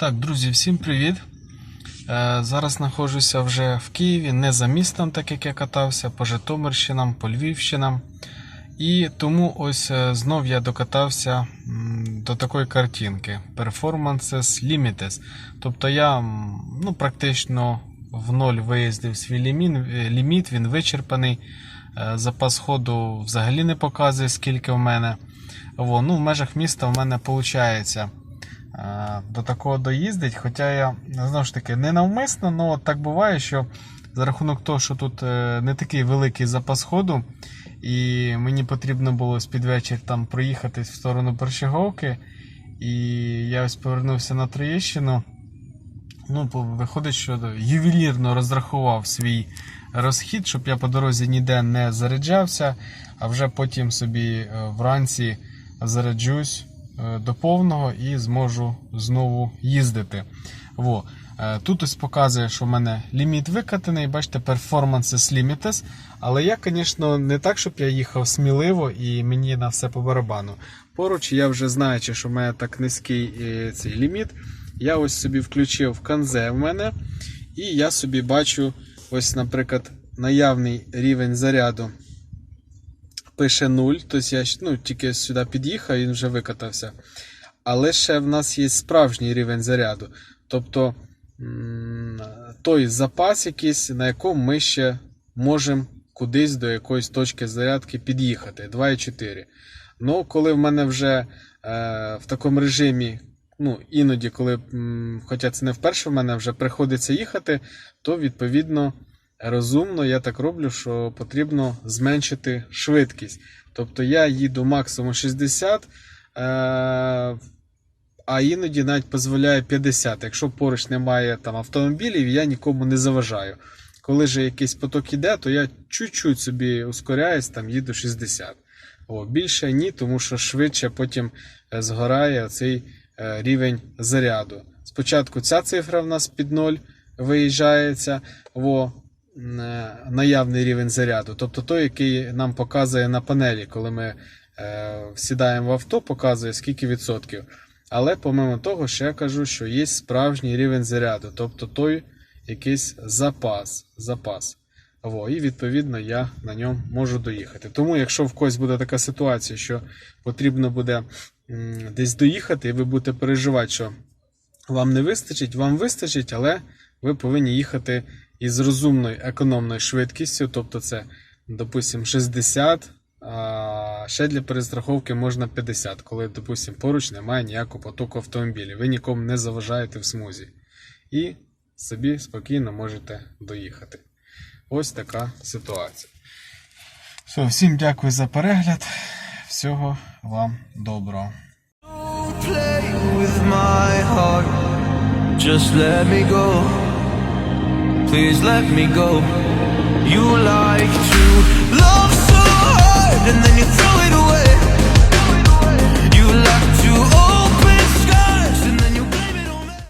Так, друзі, всім привіт. Е, Зараз знаходжуся вже в Києві, не за містом, так як я катався, по Житомирщинам, по Львівщинам. І тому ось е, знов я докатався до такої картинки Performances Limites. Тобто я ну, практично в ноль виїздив свій е, ліміт, він вичерпаний. Запас ходу взагалі не показує, скільки в мене. Во, ну, в межах міста в мене виходить до такого доїздить. Хоча я знову ж таки не навмисно, але так буває, що за рахунок того, що тут е, не такий великий запас ходу, і мені потрібно було з під вечір там проїхатись в сторону Першиговки, і я ось повернувся на Троєщину. Ну, виходить, що ювелірно розрахував свій розхід, щоб я по дорозі ніде не заряджався, а вже потім собі е, вранці заряджусь е, до повного і зможу знову їздити. Во. Е, Тут ось показує, що в мене ліміт викатаний, бачите, Performances Limites. Але я, звісно, не так, щоб я їхав сміливо і мені на все по барабану. Поруч я вже знаючи, що в мене так низький е, цей ліміт, я ось собі включив канзе в мене, і я собі бачу, ось, наприклад, наявний рівень заряду пише 0, тобто я ну, тільки сюди під'їхав, він вже викатався. Але ще в нас є справжній рівень заряду. Тобто той запас якийсь, на якому ми ще можемо кудись до якоїсь точки зарядки під'їхати 2,4. Ну, коли в мене вже е, в такому режимі, ну, іноді, коли, хоча це не вперше в мене вже приходиться їхати, то відповідно розумно я так роблю, що потрібно зменшити швидкість. Тобто я їду максимум 60, е, а іноді навіть дозволяє 50. Якщо поруч немає там автомобілів, я нікому не заважаю. Коли же якийсь поток іде, то я чуть-чуть собі ускоряюсь, там їду 60. О, більше ні, тому що швидше потім е, згорає цей е, рівень заряду. Спочатку ця цифра в нас під 0 виїжджається, е, наявний рівень заряду. Тобто той, який нам показує на панелі, коли ми е, сідаємо в авто, показує скільки відсотків. Але помимо того, ще я кажу, що є справжній рівень заряду, тобто той якийсь запас. запас. Во, і відповідно я на ньому можу доїхати. Тому, якщо в когось буде така ситуація, що потрібно буде десь доїхати, і ви будете переживати, що вам не вистачить, вам вистачить, але ви повинні їхати із розумною економною швидкістю, тобто це, допустимо, 60, а ще для перестраховки можна 50, коли, допустимо, поруч немає ніякого потоку автомобілів. Ви нікому не заважаєте в смузі. І собі спокійно можете доїхати. Ось така ситуація. Все, всім дякую за перегляд. Всього вам доброго. Just let me go. please let me go. You like to love so hard and then